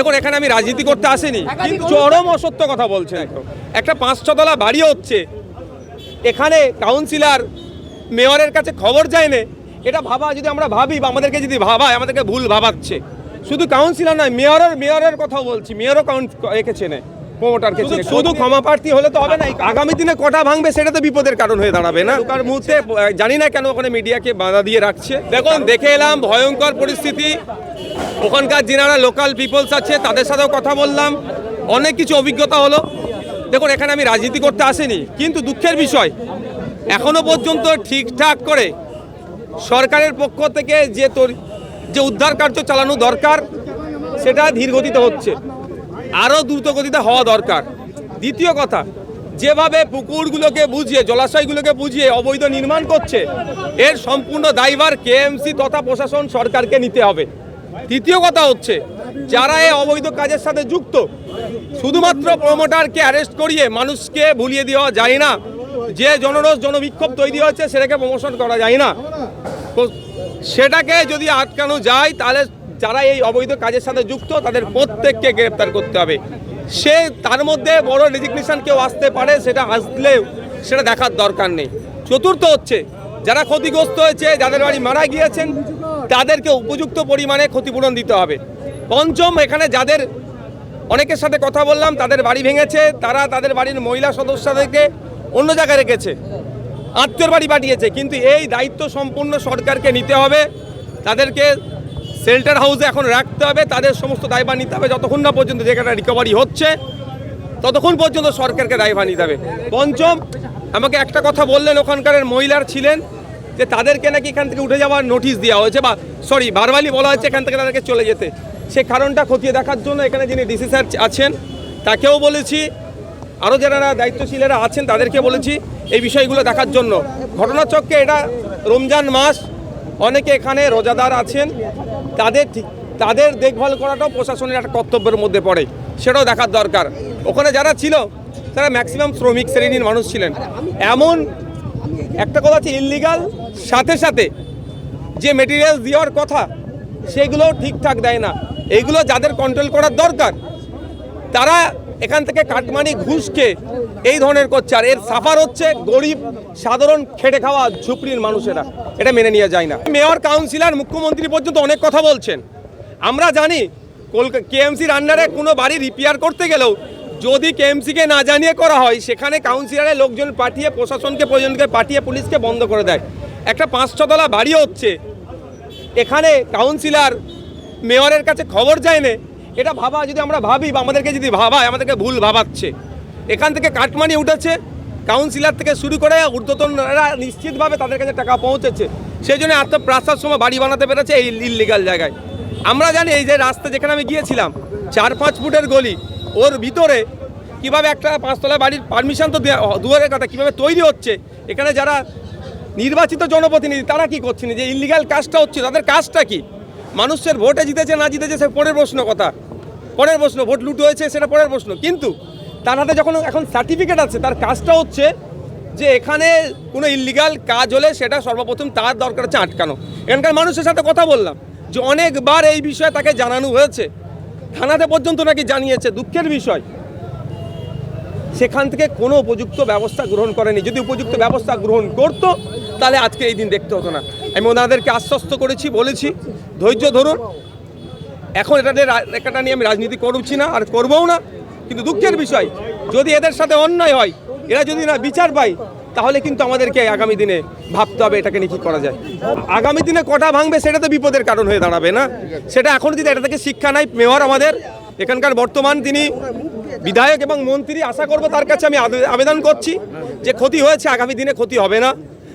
দেখুন এখানে আমি রাজনীতি করতে আসিনি কিন্তু চরম অসত্য কথা বলছেন। একটা পাঁচ ছতলা বাড়ি হচ্ছে এখানে কাউন্সিলর মেয়রের কাছে খবর যায় না। এটা ভাবা যদি আমরা ভাবি বা আমাদেরকে যদি ভাবায় আমাদেরকে ভুল ভাবাচ্ছে। শুধু কাউন্সিলর নয় মেয়রের মেয়রের কথা বলছি মেয়রও কাউন্ট এঁকেছে না প্রমোটারকে শুধু ক্ষমা প্রার্থী হলে তো হবে না আগামী দিনে কটা ভাঙবে সেটা তো বিপদের কারণ হয়ে দাঁড়াবে না। তার মুহূর্তে জানি না কেন ওখানে মিডিয়াকে বাধা দিয়ে রাখছে। দেখুন। দেখে এলাম ভয়ঙ্কর পরিস্থিতি। ওখানকার যিনারা লোকাল পিপলস আছে, তাদের সাথেও কথা বললাম। অনেক কিছু অভিজ্ঞতা হলো। দেখুন, এখানে আমি রাজনীতি করতে আসিনি, কিন্তু দুঃখের বিষয়, এখনও পর্যন্ত ঠিকঠাক করে সরকারের পক্ষ থেকে যে তরি- যে উদ্ধার কার্য চালানো দরকার, সেটা ধীর গতিতে হচ্ছে। আরও দ্রুত গতিতে হওয়া দরকার। দ্বিতীয় কথা, যেভাবে পুকুরগুলোকে বুঝিয়ে, জলাশয়গুলোকে বুঝিয়ে অবৈধ নির্মাণ করছে, এর সম্পূর্ণ দায়ভার কেএমসি তথা প্রশাসন সরকারকে নিতে হবে। তৃতীয় কথা হচ্ছে, যারা এই অবৈধ কাজের সাথে যুক্ত, শুধুমাত্র প্রমোটারকে অ্যারেস্ট করিয়ে মানুষকে ভুলিয়ে দেওয়া যায় না। যে জনরোষ, জনবিক্ষোভ তৈরি হয়েছে, সেটাকে প্রমোশন করা যায় না। সেটাকে যদি আটকানো যায়, তাহলে যারা এই অবৈধ কাজের সাথে যুক্ত, তাদের প্রত্যেককে গ্রেপ্তার করতে হবে। সে তার মধ্যে বড় রেজিগনেশন কেউ আসতে পারে, সেটা আসলেও সেটা দেখার দরকার নেই। চতুর্থ হচ্ছে, যারা ক্ষতিগ্রস্ত হয়েছে, যাদের বাড়ি মারা গিয়েছেন তাদেরকে উপযুক্ত পরিমাণে ক্ষতিপূরণ দিতে হবে। পঞ্চম, এখানে যাদের অনেকের সাথে কথা বললাম, তাদের বাড়ি ভেঙেছে, তারা তাদের বাড়ির মহিলা সদস্যদেরকে অন্য জায়গায় রেখেছে, আত্মীয়র বাড়ি পাঠিয়েছে, কিন্তু এই দায়িত্ব সম্পূর্ণ সরকারকে নিতে হবে। তাদেরকে শেল্টার হাউসে এখন রাখতে হবে, তাদের সমস্ত দায়ভার নিতে হবে, যতক্ষণ না পর্যন্ত জায়গাটা রিকভারি হচ্ছে, ততক্ষণ পর্যন্ত সরকারকে দায়ভার নিতে হবে। পঞ্চম, আমাকে একটা কথা বললেন ওখানকার মহিলার ছিলেন যে তাদেরকে নাকি এখান থেকে উঠে যাওয়ার নোটিশ দেওয়া হয়েছে বা সরি বারবারই বলা হচ্ছে এখান থেকে তাদেরকে চলে যেতে। সে কারণটা খতিয়ে দেখার জন্য এখানে যিনি ডিসি স্যার আছেন, তাকেও বলেছি আরও যারা দায়িত্বশীলেরা আছেন তাদেরকে বলেছি এই বিষয়গুলো দেখার জন্য। ঘটনাচক্রে এটা রমজান মাস, অনেকে এখানে রোজাদার আছেন, তাদের ঠিক, তাদের দেখভাল করাটাও প্রশাসনের একটা কর্তব্যের মধ্যে পড়ে, সেটাও দেখার দরকার। ওখানে যারা ছিল, তারা ম্যাক্সিমাম শ্রমিক শ্রেণির মানুষ ছিলেন। এমন একটা কথা হচ্ছে ইলিগাল সাথে সাথে যে মেটেরিয়াল দেওয়ার কথা সেগুলো ঠিকঠাক দেয় না। এগুলো যাদের কন্ট্রোল করার দরকার, তারা এখান থেকে কাটমানি ঘুষকে এই ধরনের করছে। আর এর সাফার হচ্ছে গরিব, সাধারণ, খেটে খাওয়া ঝুপড়ির মানুষেরা। এটা মেনে নিয়ে যায় না। মেয়র, কাউন্সিলর, মুখ্যমন্ত্রী পর্যন্ত অনেক কথা বলছেন। আমরা জানি কলকাতা কেএমসির আন্ডারে কোনো বাড়ি রিপেয়ার করতে গেলেও যদি কেএমসিকে না জানিয়ে করা হয়, সেখানে কাউন্সিলরের লোকজন পাঠিয়ে প্রশাসনকে, প্রয়োজনকে পাঠিয়ে পুলিশকে বন্ধ করে দেয়। একটা পাঁচ ছতলা বাড়ি হচ্ছে। এখানে কাউন্সিলর মেয়রের কাছে খবর যায় না এটা ভাবা, যদি আমরা ভাবি বা আমাদেরকে যদি ভাবায়, আমাদেরকে ভুল ভাবাচ্ছে। এখান থেকে কাটমানি উঠেছে। কাউন্সিলর থেকে শুরু করে ঊর্ধ্বতনরা নিশ্চিতভাবে তাদের কাছে টাকা পৌঁছেছে। সেই জন্য আত্মপ্রাসার সময় বাড়ি বানাতে পেরেছে এই ইলিগাল জায়গায়। আমরা জানি এই যে রাস্তা যেখানে আমি গিয়েছিলাম, চার পাঁচ ফুটের গলি। ওর ভিতরে কীভাবে একটা পাঁচতলা বাড়ির পারমিশন তো দেয়া- দুয়ারের কথা, কীভাবে তৈরি হচ্ছে? এখানে যারা নির্বাচিত জনপ্রতিনিধি, তারা কি করছেন যে ইলিগাল কাজটা হচ্ছে, তাদের কাজটা কি? মানুষের ভোটে জিতেছে, না জিতেছে, সে পরের প্রশ্ন কথা। পরের প্রশ্ন, ভোট লুট হয়েছে, সেটা পরের প্রশ্ন। কিন্তু তার হাতে যখন এখন সার্টিফিকেট আছে, তার কাজটা হচ্ছে যে এখানে কোনো ইলিগাল কাজ হলে সেটা সর্বপ্রথম তার দরকার হচ্ছে আটকানো। এখানকার মানুষের সাথে কথা বললাম যে অনেকবার এই বিষয়ে তাকে জানানো হয়েছে। থানাতে পর্যন্ত নাকি জানিয়েছে, দুঃখের বিষয়। সেখান থেকে কোনো উপযুক্ত ব্যবস্থা গ্রহণ করেনি। যদি উপযুক্ত ব্যবস্থা গ্রহণ করতো, তাহলে আজকে এই দিন দেখতে হতো না। আমি ওনাদেরকে আশ্বস্ত করেছি, বলেছি, ধৈর্য ধরুন। এখন এটা এটা নিয়ে আমি রাজনীতি করছি না আর করবও না। কিন্তু দুঃখের বিষয়, যদি এদের সাথে অন্যায় হয়, এরা যদি না বিচার পায় তাহলে কিন্তু আমাদেরকে আগামী দিনে ভাবতে হবে এটাকে নিয়ে কী করা যায়। আগামী দিনে কটা ভাঙবে সেটা তো বিপদের কারণ হয়ে দাঁড়াবে না। সেটা এখন যদি এটা থেকে শিক্ষা নাই, মেয়র আমাদের, এখানকার বর্তমান তিনি বিধায়ক এবং মন্ত্রী, আশা করব তার কাছে আমি আবে- আবেদন করছি যে ক্ষতি হয়েছে, আগামী দিনে ক্ষতি হবে না।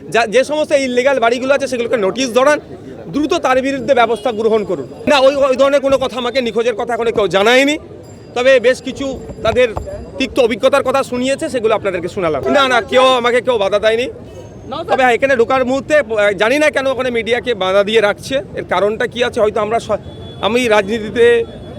যা যে সমস্ত ইলিগাল বাড়িগুলো আছে সেগুলোকে নোটিশ ধরান দ্রুত তার বিরুদ্ধে ব্যবস্থা গ্রহণ করুন। না, ওই ওই ধরনের কোনো কথা আমাকে নিখোঁজের কথা এখনও কেউ জানায়নি। তবে বেশ কিছু তাদের তিক্ত অভিজ্ঞতার কথা শুনিয়েছে সেগুলো আপনাদেরকে শোনালাম। না না কেউ আমাকে কেউ বাধা দেয়নি। তবে হ্যাঁ এখানে ঢোকার মুহূর্তে জানি না কেন ওখানে মিডিয়াকে বাধা দিয়ে রাখছে। এর কারণটা কি আছে হয়তো আমরা আমি রাজনীতিতে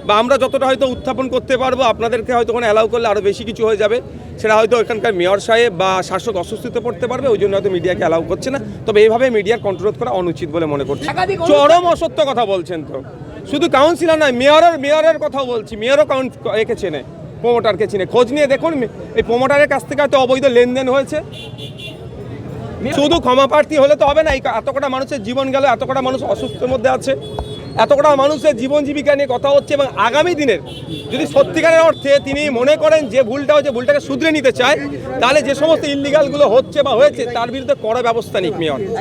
বা আমরা যতটা হয়তো উত্থাপন করতে পারব আপনাদেরকে হয়তো ওখানে অ্যালাউ করলে আরও বেশি কিছু হয়ে যাবে। সেটা হয়তো এখানকার মেয়র সাহেব বা শাসক অস্বস্তিতে পড়তে পারবে ওই জন্য হয়তো মিডিয়াকে অ্যালাউ করছে না। তবে এইভাবে মিডিয়ার কন্ট্রোল করা অনুচিত বলে মনে করছে। চরম অসত্য কথা বলছেন তো। শুধু কাউন্সিলর নয় মেয়রের মেয়রের কথা বলছি। মেয়রও কাউন্ট একে চেনে প্রমোটারকে চিনে। খোঁজ নিয়ে দেখুন, এই প্রোমোটারের কাছ থেকে হয়তো অবৈধ লেনদেন হয়েছে। শুধু ক্ষমা প্রার্থী হলে তো হবে না, এই এত কটা মানুষের জীবন গেল এত কটা মানুষ অসুস্থের মধ্যে আছে। এত কটা মানুষের জীবন জীবিকা নিয়ে কথা হচ্ছে এবং আগামী দিনের যদি সত্যিকারের অর্থে তিনি মনে করেন যে ভুলটা হচ্ছে ভুলটাকে শুধরে নিতে চায়, তাহলে যে সমস্ত ইলিগালগুলো হচ্ছে বা হয়েছে, তার বিরুদ্ধে কড়া ব্যবস্থা নিক মেয়র